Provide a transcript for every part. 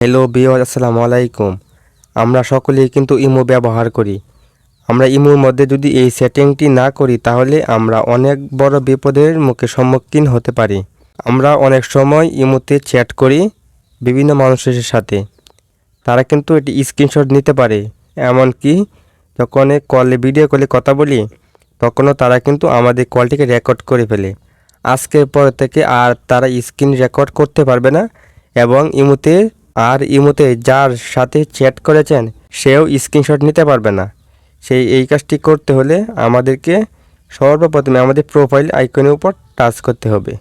Hello বিওয়াজ আসসালামু আলাইকুম। আমরা সকলেই কিন্তু ইমো ব্যবহার করি। আমরা ইমোর মধ্যে যদি এই সেটিংটি না করি, তাহলে আমরা অনেক বড় বিপদের মুখে সম্মুখীন হতে পারি। আমরা অনেক সময় ইমোতে চ্যাট করি বিভিন্ন মানুষের সাথে। তারা কিন্তু এটি স্ক্রিনশট নিতে পারে। এমনকি যখন কলে, ভিডিও কলে কথা বলি, তখনও তারা কিন্তু আমাদের কলটিকে রেকর্ড করে ফেলে। আজকের পর থেকে আর তারা স্ক্রিন রেকর্ড করতে পারবে না এবং ইমুতে আর ইমুতে যার সাথে চ্যাট করেছেন, সেও স্ক্রিনশট নিতে পারবে না। সেই এই কাজটি করতে হলে আমাদেরকে সর্বপ্রথমে আমাদের প্রোফাইল আইকনের উপর টাচ করতে হবে।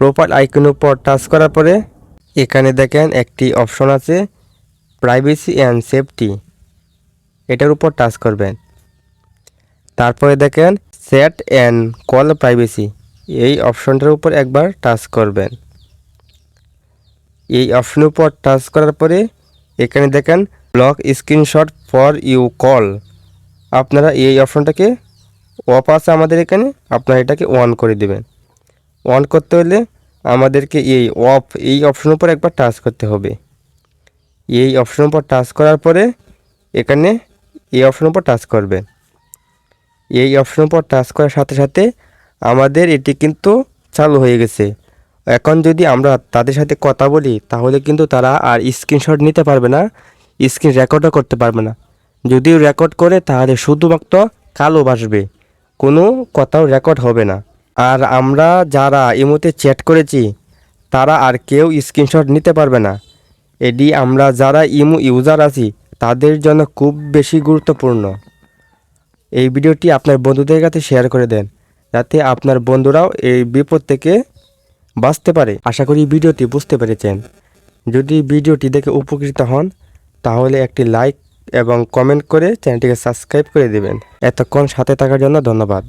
প্রোফাইল আইকনের উপর টাচ করার পরে এখানে দেখেন একটি অপশন আছে, প্রাইভেসি অ্যান্ড সেফটি। এটার উপর টাচ করবেন। তারপরে দেখেন, সেট অ্যান্ড কল প্রাইভেসি। এই অপশনটার উপর একবার টাচ করবেন। এই অপশনের উপর টাচ করার পরে এখানে দেখেন block screenshot for you call আপনারা এই অপশনটাকে অফ আছে আমাদের এখানে, আপনারা এটাকে অন করে দেবেন। অন করতে হলে আমাদেরকে এই অফ, এই অপশনের উপর একবার টাচ করতে হবে। এই অপশনের উপর টাচ করার পরে এখানে এই অপশনের উপর টাচ করবেন। এই অপশনের উপর টাচ করার সাথে সাথে আমাদের এটি কিন্তু চালু হয়ে গেছে। এখন যদি আমরা তাদের সাথে কথা বলি, তাহলে কিন্তু তারা আর স্ক্রিনশট নিতে পারবে না স্ক্রিন রেকর্ডও করতে পারবে না। যদিও রেকর্ড করে, তাহলে শুধুমাত্র কালো বাসবে, কোনো কথাও রেকর্ড হবে না। আর আমরা যারা ইমোতে চ্যাট করেছি, তারা আর কেউ স্ক্রিনশট নিতে পারবে না। এটি আমরা যারা ইমো ইউজার আছি, তাদের জন্য খুব বেশি গুরুত্বপূর্ণ। এই ভিডিওটি আপনার বন্ধুদের কাছে শেয়ার করে দেন, যাতে আপনার বন্ধুরাও এই বিপদ থেকে বাঁচতে পারে। আশা করি ভিডিওটি বুঝতে পেরেছেন। যদি ভিডিওটি দেখে উপকৃত হন, তাহলে একটি লাইক এবং কমেন্ট করে চ্যানেলটিকে সাবস্ক্রাইব করে দেবেন। এতক্ষণ সাথে থাকার জন্য ধন্যবাদ।